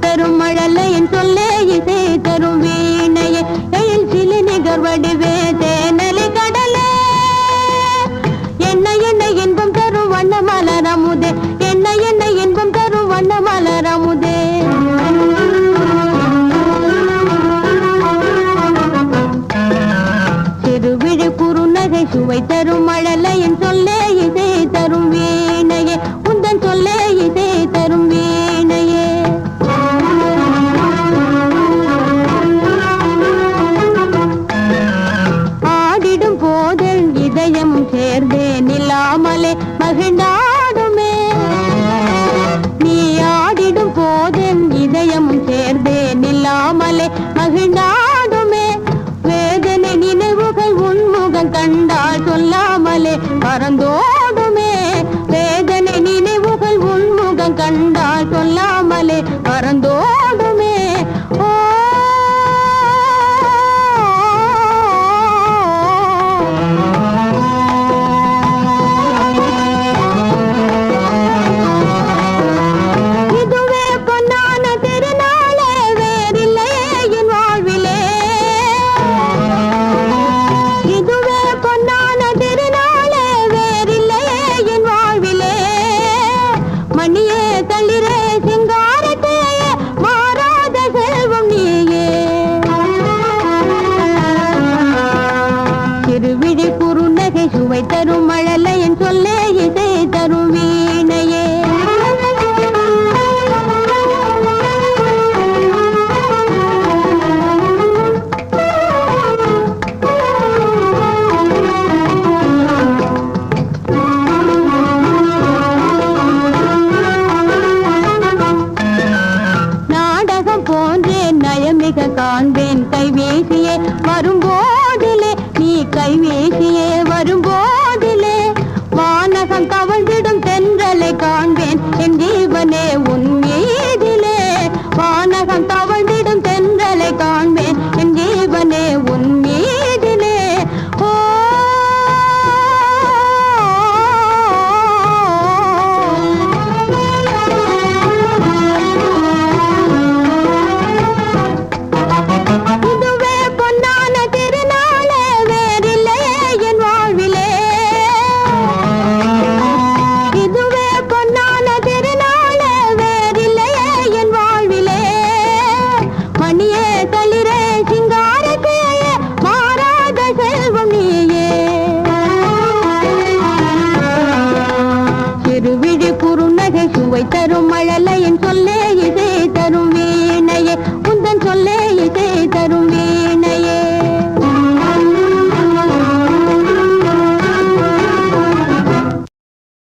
தரும் மழலை என் சொல்லே இசை தரும் வீணையே. எழில் சில நிகர் வடிவே தேனலை கடலே. என்ன என்ன இன்பம் தரும் வண்ண மலரமுதே என்ன என்ன இன்பம் தரும் வண்ண மலரமுதே சுவை தரும் மழலை மனதிலே மகிழ்ந்தாடுமே. நீ ஆடிடும் போதென் இதயமும் சேர்ந்தே நில்லாமலே மகிழ்ந்தாடுமே. வேதனை நினைவுகள் உன்முகம் கண்டால் சொல்லாமலே பறந்தோடுமே. வேதனை நினைவுகள் உன்முகம் கண்டால் சொல்லாமலே பறந்தோ gone. பூவை தரும் மழலை என் சொல்லே இசை தரும் வீணையே. உந்தன் சொல்லே இசை தரும் வீ